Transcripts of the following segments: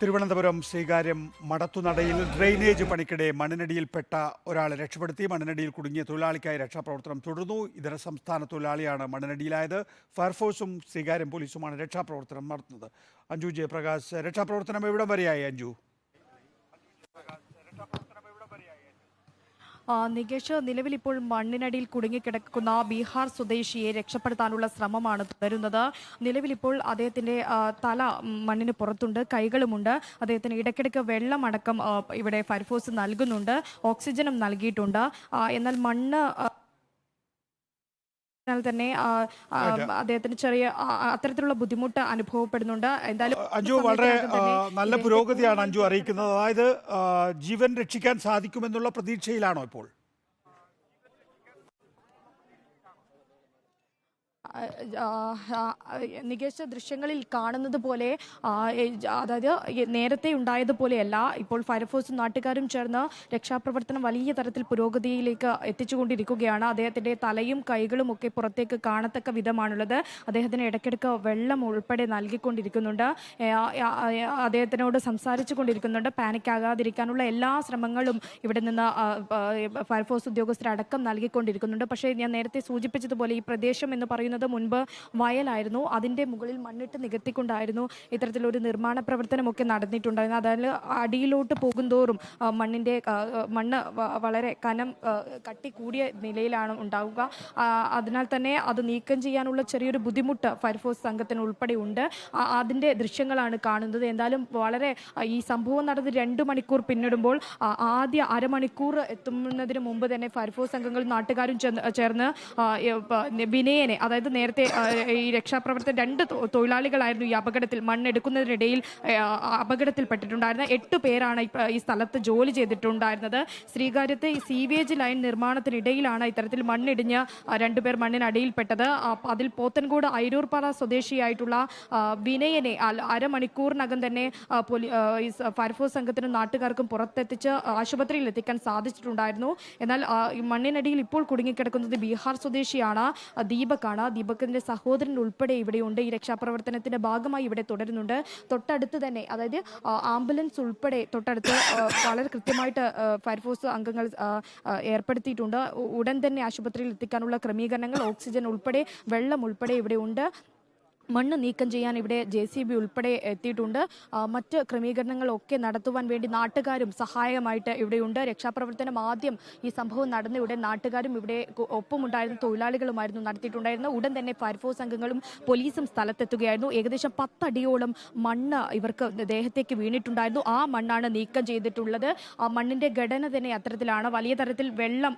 തിരുവനന്തപുരം ശ്രീകാര്യം മടത്തുനടയിൽ ഡ്രെയിനേജ് പണിക്കിടെ മണ്ണിനടിയിൽപ്പെട്ട ഒരാളെ രക്ഷപ്പെടുത്തി. മണ്ണിനടിയിൽ കുടുങ്ങിയ തൊഴിലാളിക്കായി രക്ഷാപ്രവർത്തനം തുടർന്നു ഇതര സംസ്ഥാന തൊഴിലാളിയാണ് മണ്ണിനടിയിലായത്. ഫയർഫോഴ്സും ശ്രീകാര്യം പോലീസുമാണ് രക്ഷാപ്രവർത്തനം നടത്തുന്നത്. അഞ്ജു ജയപ്രകാശ് രക്ഷാപ്രവർത്തനം എവിടം വരെയായി അഞ്ജു? നികേഷ് നിലവിൽ ഇപ്പോൾ മണ്ണിനടിയിൽ കുടുങ്ങിക്കിടക്കുന്ന ബീഹാർ സ്വദേശിയെ രക്ഷപ്പെടുത്താനുള്ള ശ്രമമാണ് തുടരുന്നത്. നിലവിൽ ഇപ്പോൾ അദ്ദേഹത്തിന്റെ തല മണ്ണിന് പുറത്തുണ്ട് കൈകളുമുണ്ട്. അദ്ദേഹത്തിന് ഇടയ്ക്കിടയ്ക്ക് വെള്ളമടക്കം ഇവിടെ ഫയർഫോഴ്സ് നൽകുന്നുണ്ട് ഓക്സിജനും നൽകിയിട്ടുണ്ട്. എന്നാൽ മണ്ണ് അതിനാൽ തന്നെ അദ്ദേഹത്തിന് ചെറിയ അത്തരത്തിലുള്ള ബുദ്ധിമുട്ട് അനുഭവപ്പെടുന്നുണ്ട്. എന്തായാലും അഞ്ജു വളരെ നല്ല പുരോഗതിയാണ് അഞ്ജു അറിയിക്കുന്നത്. അതായത് ജീവൻ രക്ഷിക്കാൻ സാധിക്കുമെന്നുള്ള പ്രതീക്ഷയിലാണോ ഇപ്പോൾ? ആ, ദൃശ്യങ്ങളിൽ കാണുന്നത് പോലെ അതായത് നേരത്തെ ഉണ്ടായതുപോലെയല്ല ഇപ്പോൾ ഫയർഫോഴ്സും നാട്ടുകാരും ചേർന്ന് രക്ഷാപ്രവർത്തനം വലിയ തരത്തിൽ പുരോഗതിയിലേക്ക് എത്തിച്ചുകൊണ്ടിരിക്കുകയാണ്. അദ്ദേഹത്തിന്റെ തലയും കൈകളും ഒക്കെ പുറത്തേക്ക് കാണത്തക്ക വിധമാണുള്ളത്. അദ്ദേഹത്തിന് ഇടയ്ക്കിടയ്ക്ക് വെള്ളം ഉൾപ്പെടെ നൽകിക്കൊണ്ടിരിക്കുന്നുണ്ട്. അദ്ദേഹത്തിനോട് സംസാരിച്ചു കൊണ്ടിരിക്കുന്നുണ്ട് പാനിക് ആകാതിരിക്കാനുള്ള എല്ലാ ശ്രമങ്ങളും ഇവിടെ നിന്ന് ഫയർഫോഴ്സ് ഉദ്യോഗസ്ഥരടക്കം നൽകിക്കൊണ്ടിരിക്കുന്നുണ്ട്. പക്ഷേ ഞാൻ നേരത്തെ സൂചിപ്പിച്ചതുപോലെ ഈ പ്രദേശം എന്ന് പറയുന്നത് മുൻപ് വയലായിരുന്നു. അതിന്റെ മുകളിൽ മണ്ണിട്ട് നികത്തിക്കൊണ്ടായിരുന്നു ഇത്തരത്തിലൊരു നിർമ്മാണ പ്രവർത്തനമൊക്കെ നടന്നിട്ടുണ്ടായിരുന്നു അതായത് അടിയിലോട്ട് പോകുന്തോറും മണ്ണിന്റെ മണ്ണ് വളരെ കനം കട്ടി കൂടിയ നിലയിലാണ് ഉണ്ടാവുക. അതിനാൽ തന്നെ അത് നീക്കം ചെയ്യാനുള്ള ചെറിയൊരു ബുദ്ധിമുട്ട് ഫയർഫോഴ്സ് സംഘത്തിന് ഉൾപ്പെടെ ഉണ്ട്. അതിന്റെ ദൃശ്യങ്ങളാണ് കാണുന്നത്. എന്തായാലും വളരെ ഈ സംഭവം നടന്ന് രണ്ട് മണിക്കൂർ പിന്നിടുമ്പോൾ ആദ്യ അരമണിക്കൂർ എത്തുന്നതിന് മുമ്പ് തന്നെ ഫയർഫോഴ്സ് സംഘങ്ങളും നാട്ടുകാരും ചേർന്ന് വിനയനെ അതായത് നേരത്തെ ഈ രക്ഷാപ്രവർത്തന രണ്ട് തൊഴിലാളികളായിരുന്നു ഈ അപകടത്തിൽ മണ്ണെടുക്കുന്നതിനിടയിൽ അപകടത്തിൽപ്പെട്ടിട്ടുണ്ടായിരുന്ന എട്ട് പേരാണ് ഈ സ്ഥലത്ത് ജോലി ചെയ്തിട്ടുണ്ടായിരുന്നത്. ശ്രീകാര്യത്തെ ഈ സീവേജ് ലൈൻ നിർമ്മാണത്തിനിടയിലാണ് ഇത്തരത്തിൽ മണ്ണിടിഞ്ഞ് രണ്ടുപേർ മണ്ണിനടിയിൽപ്പെട്ടത്. അതിൽ പോത്തൻകോട് അയിരൂർപ്പാറ സ്വദേശിയായിട്ടുള്ള വിനയനെ അരമണിക്കൂറിനകം തന്നെ ഫയർഫോഴ്സ് സംഘത്തിനും നാട്ടുകാർക്കും പുറത്തെത്തിച്ച് ആശുപത്രിയിൽ എത്തിക്കാൻ സാധിച്ചിട്ടുണ്ടായിരുന്നു. എന്നാൽ മണ്ണിനടിയിൽ ഇപ്പോൾ കുടുങ്ങിക്കിടക്കുന്നത് ബീഹാർ സ്വദേശിയാണ് ദീപക്കാണ്. ദീപകിന്റെ സഹോദരൻ ഉൾപ്പെടെ ഇവിടെയുണ്ട്. ഈ രക്ഷാപ്രവർത്തനത്തിന്റെ ഭാഗമായി ഇവിടെ തുടരുന്നുണ്ട്. തൊട്ടടുത്ത് തന്നെ അതായത് ആംബുലൻസ് ഉൾപ്പെടെ തൊട്ടടുത്ത് വളരെ കൃത്യമായിട്ട് ഫയർഫോഴ്സ് അംഗങ്ങൾ ഏർപ്പെടുത്തിയിട്ടുണ്ട്. ഉടൻ തന്നെ ആശുപത്രിയിൽ എത്തിക്കാനുള്ള ക്രമീകരണങ്ങൾ ഓക്സിജൻ ഉൾപ്പെടെ വെള്ളം ഉൾപ്പെടെ ഇവിടെ ഉണ്ട് മണ്ണ് നീക്കം ചെയ്യാൻ ഇവിടെ ജെ സി ബി ഉൾപ്പെടെ എത്തിയിട്ടുണ്ട്. മറ്റ് ക്രമീകരണങ്ങളൊക്കെ നടത്തുവാൻ വേണ്ടി നാട്ടുകാരും സഹായമായിട്ട് ഇവിടെയുണ്ട്. രക്ഷാപ്രവർത്തനം ആദ്യം ഈ സംഭവം നടന്ന ഇവിടെ നാട്ടുകാരും ഇവിടെ ഒപ്പമുണ്ടായിരുന്ന. തൊഴിലാളികളുമായിരുന്നു നടത്തിയിട്ടുണ്ടായിരുന്നത്. ഉടൻ തന്നെ ഫയർഫോഴ്സ് അംഗങ്ങളും പോലീസും സ്ഥലത്തെത്തുകയായിരുന്നു. ഏകദേശം പത്തടിയോളം മണ്ണ് ഇവർക്ക് ദേഹത്തേക്ക് വീണിട്ടുണ്ടായിരുന്നു. ആ മണ്ണാണ് നീക്കം ചെയ്തിട്ടുള്ളത്. ആ മണ്ണിന്റെ ഘടന തന്നെ അത്തരത്തിലാണ്. വലിയ തരത്തിൽ വെള്ളം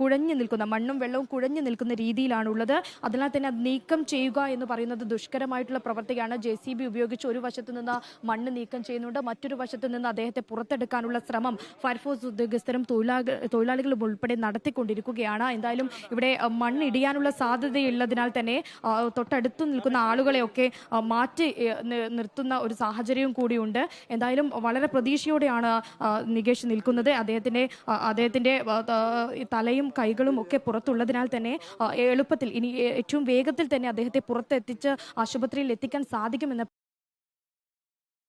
കുഴഞ്ഞു നിൽക്കുന്ന മണ്ണും വെള്ളവും കുഴഞ്ഞു നിൽക്കുന്ന രീതിയിലാണുള്ളത്. അതിനാൽ തന്നെ അത് നീക്കം ചെയ്യുക എന്ന് പറയുന്നത് ദുഷ്കരമായിട്ടുള്ള പ്രവൃത്തിയാണ് ജെ സി ബി ഉപയോഗിച്ച് ഒരു വശത്ത് നിന്ന് മണ്ണ് നീക്കം ചെയ്യുന്നുണ്ട്. മറ്റൊരു വശത്ത് നിന്ന് അദ്ദേഹത്തെ പുറത്തെടുക്കാനുള്ള ശ്രമം ഫയർഫോഴ്സ് ഉദ്യോഗസ്ഥരും തൊഴിലാളി തൊഴിലാളികളും ഉൾപ്പെടെ നടത്തിക്കൊണ്ടിരിക്കുകയാണ്. എന്തായാലും ഇവിടെ മണ്ണിടിയാനുള്ള സാധ്യതയുള്ളതിനാൽ തന്നെ തൊട്ടടുത്ത് നിൽക്കുന്ന ആളുകളെയൊക്കെ മാറ്റി നിർത്തുന്ന ഒരു സാഹചര്യവും കൂടിയുണ്ട്. എന്തായാലും വളരെ പ്രതീക്ഷയോടെയാണ് നികേഷ് നിൽക്കുന്നത്. അദ്ദേഹത്തിന്റെ അദ്ദേഹത്തിന്റെ തലയും കൈകളും ഒക്കെ പുറത്തുള്ളതിനാൽ തന്നെ എളുപ്പത്തിൽ ഇനി ഏറ്റവും വേഗത്തിൽ തന്നെ അദ്ദേഹത്തെ പുറത്തെത്തിച്ച് ആശുപത്രിയിൽ എത്തിക്കാൻ സാധിക്കുമെന്ന്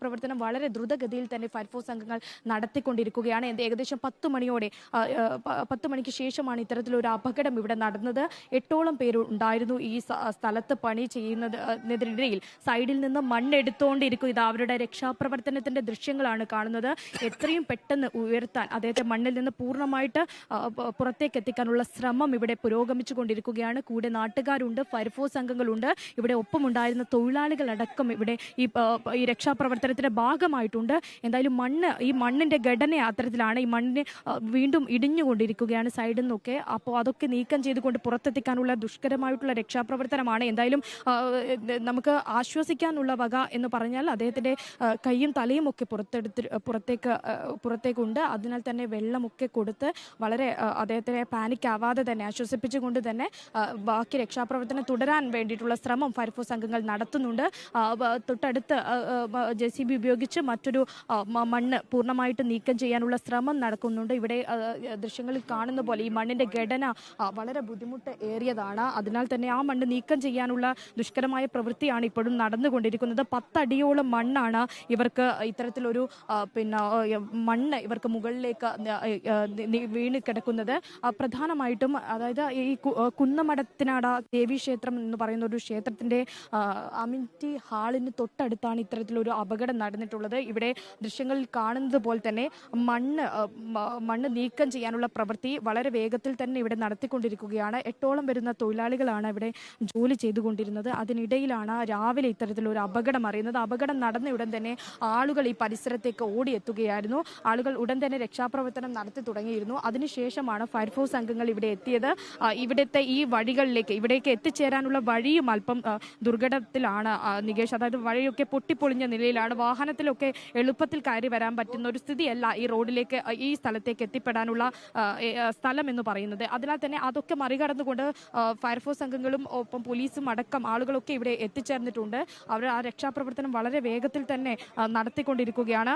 പ്രവർത്തനം വളരെ ദ്രുതഗതിയിൽ തന്നെ ഫയർഫോഴ്സ് അംഗങ്ങൾ നടത്തിക്കൊണ്ടിരിക്കുകയാണ്. ഏകദേശം പത്ത് മണിയോടെ പത്ത് മണിക്ക് ശേഷമാണ് ഇത്തരത്തിലൊരു അപകടം ഇവിടെ നടന്നത്. എട്ടോളം പേര് ഉണ്ടായിരുന്നു ഈ സ്ഥലത്ത് പണി ചെയ്യുന്നതിനിടയിൽ സൈഡിൽ നിന്ന് മണ്ണെടുത്തുകൊണ്ടിരിക്കും ഇത് അവരുടെ രക്ഷാപ്രവർത്തനത്തിന്റെ ദൃശ്യങ്ങളാണ് കാണുന്നത്. എത്രയും പെട്ടെന്ന് ഉയർത്താൻ അദ്ദേഹത്തെ മണ്ണിൽ നിന്ന് പൂർണമായിട്ട് പുറത്തേക്ക് എത്തിക്കാനുള്ള ശ്രമം ഇവിടെ പുരോഗമിച്ചു കൊണ്ടിരിക്കുകയാണ് കൂടെ നാട്ടുകാരുണ്ട് ഫയർഫോഴ്സ് അംഗങ്ങളുണ്ട്. ഇവിടെ ഒപ്പമുണ്ടായിരുന്ന തൊഴിലാളികളടക്കം ഇവിടെ ഈ ആ, രക്ഷാപ്രവർത്തനത്തിന്റെ ഭാഗമായിട്ടുണ്ട്. എന്തായാലും മണ്ണ് ഈ മണ്ണിന്റെ ഘടന അത്തരത്തിലാണ്. ഈ മണ്ണിനെ വീണ്ടും ഇടിഞ്ഞുകൊണ്ടിരിക്കുകയാണ് സൈഡിൽ നിന്നൊക്കെ. അപ്പോൾ അതൊക്കെ നീക്കം ചെയ്തുകൊണ്ട് പുറത്തെത്തിക്കാനുള്ള ദുഷ്കരമായിട്ടുള്ള രക്ഷാപ്രവർത്തനമാണ്. എന്തായാലും നമുക്ക് ആശ്വസിക്കാനുള്ള വക എന്ന് പറഞ്ഞാൽ അദ്ദേഹത്തിന്റെ കൈയും തലയും ഒക്കെ പുറത്തെടുത്ത് പുറത്തേക്ക് പുറത്തേക്കുണ്ട്. അതിനാൽ തന്നെ വെള്ളമൊക്കെ കൊടുത്ത് വളരെ അദ്ദേഹത്തിനെ പാനിക് ആവാതെ തന്നെ ആശ്വസിപ്പിച്ചുകൊണ്ട് തന്നെ ബാക്കി രക്ഷാപ്രവർത്തനം തുടരാൻ വേണ്ടിയിട്ടുള്ള ശ്രമം ഫയർഫോഴ്സ് അംഗങ്ങൾ നടത്തുന്നുണ്ട്. തൊട്ടടുത്ത് ജെ ബി ഉപയോഗിച്ച് മറ്റൊരു മണ്ണ് പൂർണമായിട്ട് നീക്കം ചെയ്യാനുള്ള ശ്രമം നടക്കുന്നുണ്ട്. ഇവിടെ ദൃശ്യങ്ങളിൽ കാണുന്ന പോലെ ഈ മണ്ണിന്റെ ഘടന വളരെ ബുദ്ധിമുട്ട് ഏറിയതാണ്. അതിനാൽ തന്നെ ആ മണ്ണ് നീക്കം ചെയ്യാനുള്ള ദുഷ്കരമായ പ്രവൃത്തിയാണ് ഇപ്പോഴും നടന്നുകൊണ്ടിരിക്കുന്നത്. പത്തടിയോളം മണ്ണാണ് ഇവർക്ക് ഇത്തരത്തിലൊരു പിന്നെ മണ്ണ് ഇവർക്ക് മുകളിലേക്ക് വീണ് കിടക്കുന്നത്. പ്രധാനമായിട്ടും അതായത് ഈ കുന്നമടത്തിനാട ദേവി ക്ഷേത്രം എന്ന് പറയുന്ന ഒരു ക്ഷേത്രത്തിന്റെ അമിനിറ്റി ഹാളിന് തൊട്ടടുത്താണ് ഇത്തരത്തിലൊരു അപകടം നടന്നിട്ടുള്ളത്. ഇവിടെ ദൃശ്യങ്ങളിൽ കാണുന്നത് പോലെ തന്നെ മണ്ണ് മണ്ണ് നീക്കം ചെയ്യാനുള്ള പ്രവൃത്തി വളരെ വേഗത്തിൽ തന്നെ ഇവിടെ നടത്തിക്കൊണ്ടിരിക്കുകയാണ്. എട്ടോളം വരുന്ന തൊഴിലാളികളാണ് ഇവിടെ ജോലി ചെയ്തുകൊണ്ടിരുന്നത്. അതിനിടയിലാണ് രാവിലെ ഇത്തരത്തിലൊരു അപകടം അറിയുന്നത്. അപകടം നടന്ന ഉടൻ തന്നെ ആളുകൾ ഈ പരിസരത്തേക്ക് ഓടിയെത്തുകയായിരുന്നു. ആളുകൾ ഉടൻ തന്നെ രക്ഷാപ്രവർത്തനം നടത്തി തുടങ്ങിയിരുന്നു. അതിനുശേഷമാണ് ഫയർഫോഴ്സ് അംഗങ്ങൾ ഇവിടെ എത്തിയത്. ഇവിടുത്തെ ഈ വഴികളിലേക്ക് ഇവിടേക്ക് എത്തിച്ചേരാനുള്ള വഴിയും അല്പം ദുർഘടത്തിലാണ് നികേഷ്. അതായത് വഴിയൊക്കെ പൊട്ടിപ്പൊളിഞ്ഞ നിലയിലാണ് വാഹനത്തിലൊക്കെ എളുപ്പത്തിൽ കയറി വരാൻ പറ്റുന്ന ഒരു സ്ഥിതിയല്ല ഈ റോഡിലേക്ക് ഈ സ്ഥലത്തേക്ക് എത്തിപ്പെടാനുള്ള സ്ഥലം എന്ന് പറയുന്നത്. അതിനാൽ തന്നെ അതൊക്കെ മറികടന്നുകൊണ്ട് ഫയർഫോഴ്സ് അംഗങ്ങളും ഒപ്പം പോലീസും അടക്കം ആളുകളൊക്കെ ഇവിടെ എത്തിച്ചേർന്നിട്ടുണ്ട്. അവർ ആ രക്ഷാപ്രവർത്തനം വളരെ വേഗത്തിൽ തന്നെ നടത്തിക്കൊണ്ടിരിക്കുകയാണ്.